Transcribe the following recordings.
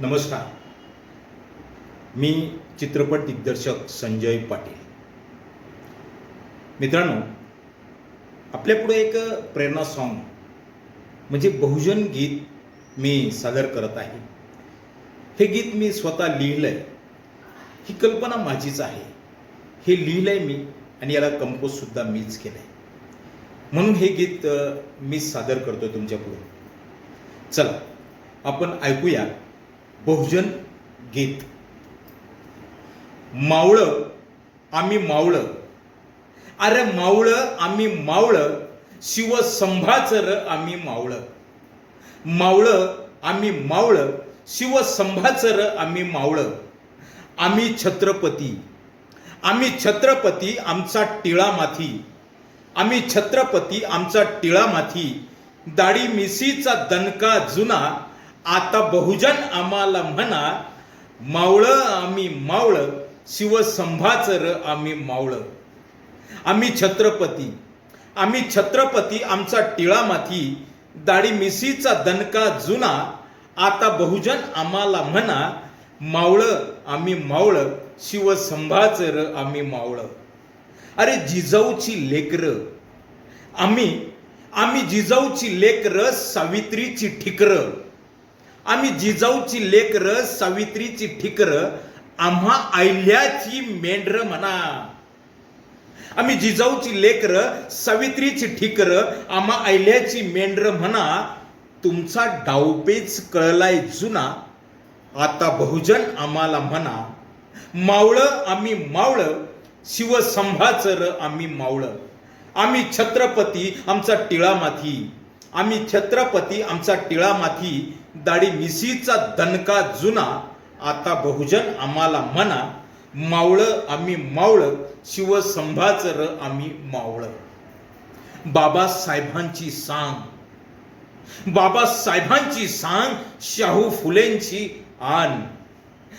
नमस्कार. मी चित्रपट दिग्दर्शक संजय पाटील. मित्रांनो आपल्यापुढे एक प्रेरणा सॉन्ग म्हणजे बहुजन गीत मी सादर करत आहे. हे गीत मी स्वतः लिहिलं आहे ही कल्पना माझीच आहे. हे लिहिलं आहे मी आणि याला कंपोजसुद्धा मीच केलं आहे म्हणून हे गीत मी सादर करतो तुमच्यापुढे चला आपण ऐकूया. बहुजन गीत मावळं आम्ही मावळं. अरे मावळं आम्ही मावळं. शिवसंभाचर आम्ही मावळं. मावळं आम्ही मावळं. शिव संभाचर आम्ही मावळं. आम्ही छत्रपती. आम्ही छत्रपती आमचा टिळा माथी. आम्ही छत्रपती आमचा टिळा माथी. दाढी मिसीचा दणका जुना आता बहुजन आम्हाला म्हणा मावळं आम्ही मावळं शिवसंभाचर आम्ही मावळं. आम्ही छत्रपती आम्ही छत्रपती आमचा टिळा माथी दाढी मिसीचा दणका जुना आता बहुजन आम्हाला म्हणा मावळं आम्ही मावळं शिवसंभाचर आम्ही मावळं. अरे जिजाऊची लेकरं आम्ही आम्ही जिजाऊची लेकरं सावित्रीची ठिकरं. आम्ही जिजाऊची लेकरं सावित्रीची ठिकरं आम्हा आयल्याची मेंढर म्हणा. आम्ही जिजाऊची लेकरं सावित्रीची ठिकरं आम्हा आयल्याची मेंढर म्हणा. तुमचा डावपेच कळलाय जुना. आता बहुजन आम्हाला म्हणा. मावळं आम्ही मावळं शिवसंभाचर आम्ही मावळं. आम्ही छत्रपती आमचा टिळा माथी आम्ही छत्रपती आमचा टिळा माथी दाढी मिसीचा दणका जुना आता बहुजन आम्हाला म्हणा मावळं आम्ही मावळं शिव र आम्ही मावळं. बाबासाहेबांची सांग. बाबासाहेबांची सांग शाहू फुलेंची आण.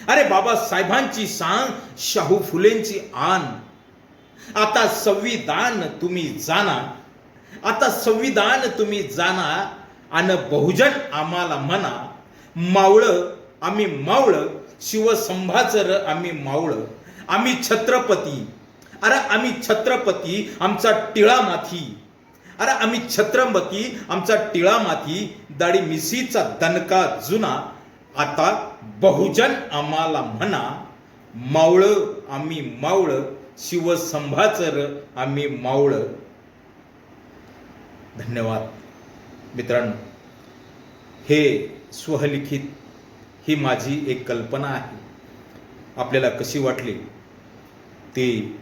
अरे बाबासाहेबांची सांग शाहू फुलेंची आण. आता संविधान तुम्ही जाणा आता संविधान तुम्ही जाणा आणि बहुजन आम्हाला म्हणा मावळं आम्ही मावळं शिवसंभाचर आम्ही मावळं आम्ही छत्रपती अरे आम्ही छत्रपती आमचा टिळा माथी अरे आम्ही छत्रपती आमचा टिळा माथी दाढी मिसीचा दणका जुना आता बहुजन आम्हाला म्हणा मावळं आम्ही मावळं शिवसंभाचर आम्ही मावळं. धन्यवाद. मित्रांनो हे स्वहलिखित ही माझी एक कल्पना आहे. आपल्याला कशी वाटली ती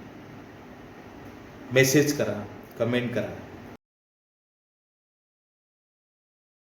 मेसेज करा कमेंट करा.